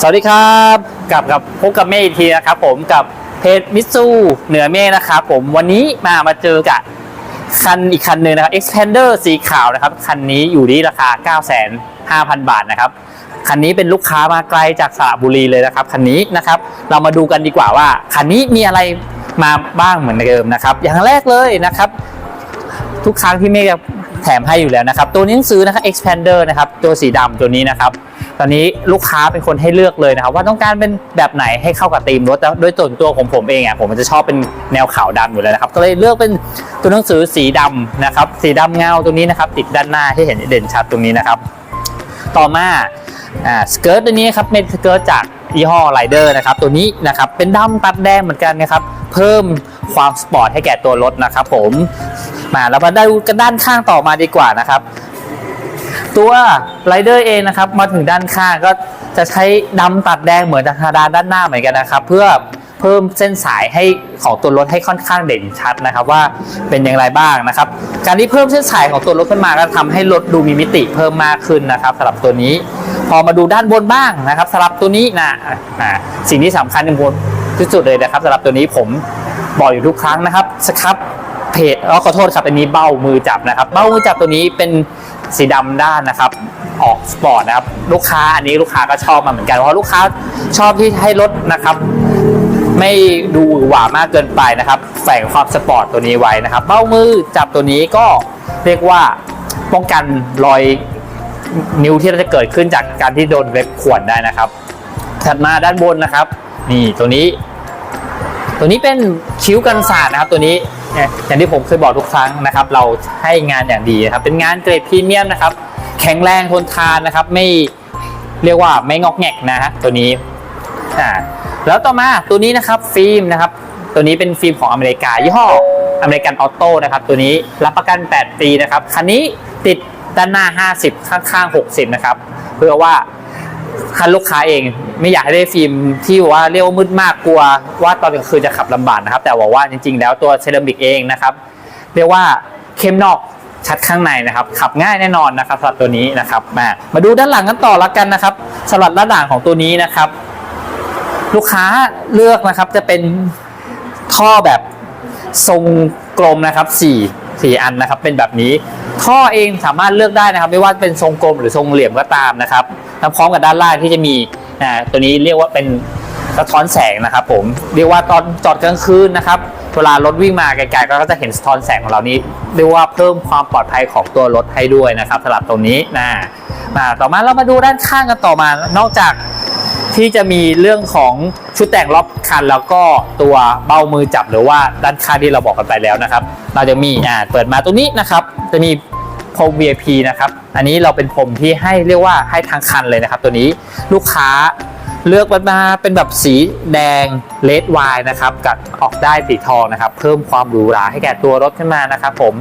สวัสดีครับกลับกับพบกับเมฆอีกทีนะครับผมกับเพจมิซูเหนือเมฆนะครับผมวันนี้มามาเจอกับคันอีกคันหนึ่งนะครับ Expander สีขาวนะครับ คันนี้อยู่ที่ราคา 9,500 บาทนะครับ คันนี้เป็นลูกค้ามาไกลจากสระบุรีเลยนะครับ คันนี้นะครับ เรามาดูกันดีกว่าว่า คันนี้มีอะไรมาบ้างเหมือนเดิมนะครับ อย่างแรกเลยนะครับ ทุกครั้งที่เมฆจะ แถมให้อยู่แล้วนะครับ ตัวนี้ซื้อนะครับ expander นะครับ ตัวสีดำตัวนี้นะครับ ตอนนี้ลูกค้าเป็นคนให้เลือกเลยนะครับ ว่าต้องการเป็นแบบไหนให้เข้ากับธีมรถแล้วโดยส่วนตัวของผมเองอะผมจะชอบเป็นแนวขาวดำอยู่แล้วนะครับ ก็เลยเลือกเป็นตัวหนังสือสีดำนะครับ สีดำเงาตัวนี้นะครับ ติดด้านหน้าที่เห็นเด่นชัดตรงนี้นะครับ ต่อมา อ่าสเกิร์ตตัวนี้ครับเป็นสเกิร์ตจากยี่ห้อไรเดอร์นะครับตัวนี้นะครับเป็นดำตัดแดงเหมือนกันนะครับเพิ่มความสปอร์ตให้แก่ตัวรถนะครับผมมาแล้วมาดูกันด้านข้างต่อมาดีกว่านะครับตัวไรเดอร์เองนะครับมาถึงด้านข้างก็จะใช้ดำตัดแดงเหมือนธรรมดาด้านหน้าเหมือนกันนะครับ เพื่อเพิ่มเส้นสายให้ของตัวรถให้ค่อนข้างเด่นชัดนะครับว่าเป็นอย่างไรบ้างนะครับ การที่เพิ่มเส้นสายของตัวรถขึ้นมาก็ทำให้รถดูมีมิติเพิ่มมากขึ้นนะครับสำหรับตัวนี้ พอมาดูด้านบนบ้างนะครับสำหรับตัวนี้นะสิ่งที่สำคัญที่สุดเลยนะครับสำหรับตัวนี้ผมบอกอยู่ทุกครั้งนะครับสครับเพจอ๋อขอโทษครับอันนี้เบ้ามือจับนะครับ เบ้ามือจับตัวนี้เป็นสีดำด้านนะครับ ออกสปอร์ตนะครับ ลูกค้าอันนี้ลูกค้าก็ชอบมาเหมือนกันเพราะลูกค้าชอบที่ให้รถนะครับ ไม่ดูหวือหวามากเกินไปนะครับแฝงความสปอร์ตตัวนี้ไว้นะครับ เบ้ามือจับตัวนี้ก็เรียกว่าป้องกันรอย นิ้วที่จะเกิดขึ้นจากการที่โดนเว็บข่วนได้นะครับ ถัดมาด้านบนนะครับ นี่ตัวนี้ ตัวนี้เป็นคิ้วกันศาสตร์นะครับ ตัวนี้เนี่ยอย่างที่ผมเคยบอกทุกครั้งนะครับ เราให้งานอย่างดีนะครับ เป็นงานเกรดพรีเมียมนะครับ แข็งแรงทนทานนะครับ ไม่เรียกว่าไม่งอกแงกนะฮะตัวนี้อ่าแล้วต่อมาตัวนี้นะครับฟิล์มนะครับ ตัวนี้เป็นฟิล์มของอเมริกายี่ห้ออเมริกันออโต้นะครับ ตัวนี้รับประกัน 8 ปีนะครับคันนี้ติด ด้านหน้า 50 ข้างๆ 60 นะครับ เพื่อว่าคันลูกค้าเองไม่อยากให้ได้ฟิล์มที่ว่าเรียกว่ามืดมากกลัว ว่าตอนกลางคืนจะขับลำบากนะครับ แต่บอกว่าจริง ๆ แล้วตัวเซรามิกเองนะครับ เรียกว่าเข้มนอกชัดข้างในนะครับ ขับง่ายแน่นอนนะครับสำหรับตัวนี้นะครับมามาดูด้านหลังกันต่อละกันนะครับสำหรับด้านหลังของตัวนี้นะครับ ลูกค้าเลือกนะครับจะเป็นท่อแบบทรงกลมนะครับสี่ สี่อันนะครับ เป็นแบบนี้ท่อเองสามารถเลือกได้นะครับ ไม่ว่าเป็นทรงกลมหรือทรงเหลี่ยมก็ตามนะครับแล้วพร้อมกับด้านล่างที่จะมีอ่าตัวนี้เรียกว่าเป็นสะท้อนแสงนะครับ ผมเรียกว่าตอนจอดกลางคืนนะครับเวลารถวิ่งมาไกลๆก็จะเห็นสะท้อนแสงของเรานี้เรียกว่าเพิ่มความปลอดภัยของตัวรถให้ด้วยนะครับสำหรับตรงนี้นะมาต่อมาเรามาดูด้านข้างกันต่อมานอกจาก ที่จะมีเรื่องของชุดแต่งรอบคันแล้วก็ตัวเบ้ามือจับหรือว่าด้านข้างที่เราบอกกันไปแล้วนะครับ เราจะมีอ่าเปิดมาตรงนี้นะครับ จะมีพรม VIP นะครับ อันนี้เราเป็นพรมที่ให้เรียกว่าให้ทางคันเลยนะครับ ตัวนี้ลูกค้าเลือกมาเป็นแบบสีแดงเลดไวน์นะครับ กับออกได้สีทองนะครับ เพิ่มความหรูหราให้แก่ตัวรถขึ้นมานะครับผม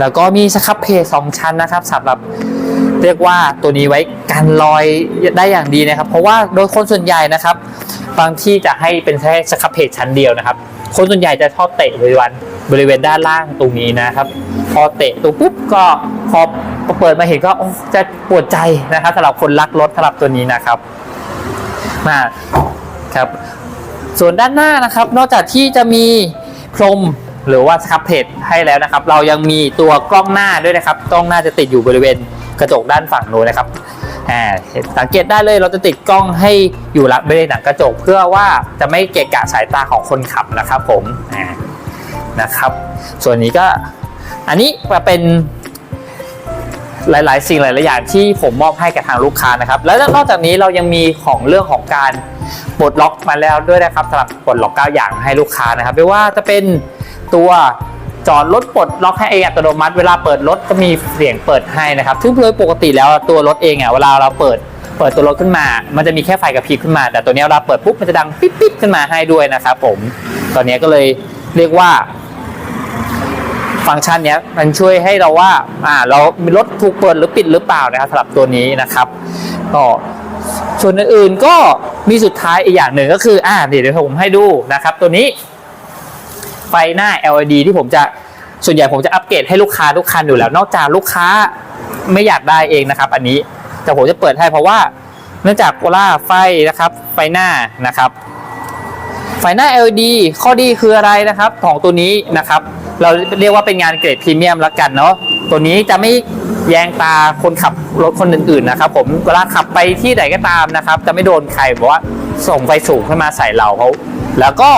แล้วก็มีสครับเพจสองชั้นนะครับสำหรับเรียกว่าตัวนี้ไว้กันรอยได้อย่างดีนะครับ เพราะว่าโดยคนส่วนใหญ่นะครับ บางที่จะให้เป็นแค่สครับเพจชั้นเดียวนะครับ คนส่วนใหญ่จะชอบเตะบริเวณบริเวณด้านล่างตรงนี้นะครับ พอเตะตรงปุ๊บก็พอพอเปิดมาเห็นก็จะปวดใจนะครับสำหรับคนรักรถสำหรับตัวนี้นะครับมาครับ ส่วนด้านหน้านะครับ นอกจากที่จะมีพรม หรือว่าสครับเพจให้แล้วนะครับ เรายังมีตัวกล้องหน้าด้วยนะครับ กล้องหน้าจะติดอยู่บริเวณกระจกด้านฝั่งนู้นนะครับอ่าสังเกตได้เลยเราจะติดกล้องให้อยู่รับบริเวณหนังกระจก เพื่อว่าจะไม่เกะกะสายตาของคนขับนะครับผมอ่านะครับ ส่วนนี้ก็อันนี้มาเป็นหลาย ๆ สิ่งหลาย ๆ อย่างที่ผมมอบให้กับทางลูกค้านะครับ แล้วนอกจากนี้เรายังมีของเรื่องของการปลดล็อกมาแล้วด้วยนะครับสำหรับปลดล็อก 9 อย่างให้ลูกค้านะครับไม่ว่าจะเป็น ตัว จอดรถปลดล็อกให้เองอัตโนมัติ เวลาเปิดรถก็มีเสียงเปิดให้นะครับ ซึ่งโดยปกติแล้วตัวรถเองอะเวลาเราเปิดเปิดตัวรถขึ้นมา มันจะมีแค่ไฟกระพริบขึ้นมา แต่ตัวนี้เวลาเปิดปุ๊บมันจะดังปิ๊บปิ๊บขึ้นมาให้ด้วยนะครับผม ตอนนี้ก็เลยเรียกว่า ฟังก์ชันนี้มันช่วยให้เราว่าอ่าเรารถถูกเปิดหรือปิดหรือเปล่านะครับสำหรับตัวนี้นะครับก็ส่วนอื่นๆก็มีสุดท้ายอีกอย่างหนึ่งก็คืออ่าเดี๋ยวผมให้ดูนะครับ ตัวนี้ ไฟหน้า LED ที่ผมจะส่วนใหญ่ผมจะอัปเกรดให้ลูกค้าทุกคันอยู่แล้ว นอกจากลูกค้าไม่อยากได้เองนะครับ อันนี้แต่ผมจะเปิดให้เพราะว่าเนื่องจากว่าไฟนะครับไฟหน้านะครับไฟหน้า LED ข้อดีคืออะไรนะครับของตัวนี้นะครับ เราเรียกว่าเป็นงานเกรดพรีเมียมแล้วกันเนาะตัวนี้จะไม่แยงตาคนขับรถคนอื่นๆนะครับผมเวลาขับไปที่ไหนก็ตามนะครับ จะไม่โดนใครบอกว่าส่งไฟสูงขึ้นมาใส่เราเขาแล้วก็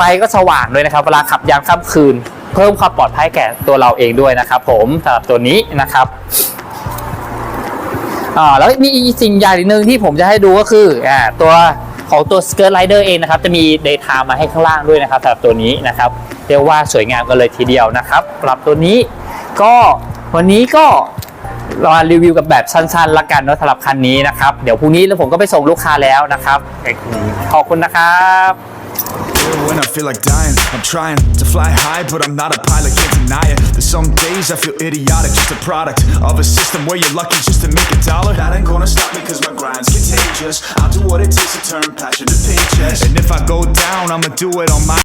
ฟก็สว่างด้วยนะครับ เวลาขับยามค่ำคืน เพิ่มความปลอดภัยแก่ตัวเราเองด้วยนะครับผมสำหรับตัวนี้นะครับอ่าแล้วมีอีกสิ่งอย่างหนึ่งที่ผมจะให้ดูก็คืออ่าตัวของตัว Skirt Rider เองนะครับ จะมี Daytime มาให้ข้างล่างด้วยนะครับสำหรับตัวนี้นะครับ เรียกว่าสวยงามกันเลยทีเดียวนะครับสำหรับตัวนี้ก็วันนี้ก็เรา,ารีวิวกับแบบสั้นๆละกันเนาะสำหรับคันนี้นะครับ เดี๋ยวพรุ่งนี้แล้วผมก็ไปส่งลูกค้าแล้วนะครับขอบคุณนะครับ When I feel like dying, I'm trying to fly high, but I'm not a pilot, can't deny it. There's some days I feel idiotic, just a product of a system where you're lucky just to make a dollar. That ain't gonna stop me, cause my grind's contagious. I'll do what it takes to turn passion to paychecks. And if I go down, I'ma do it on my